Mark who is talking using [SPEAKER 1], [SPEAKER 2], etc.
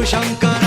[SPEAKER 1] Shiv Shankara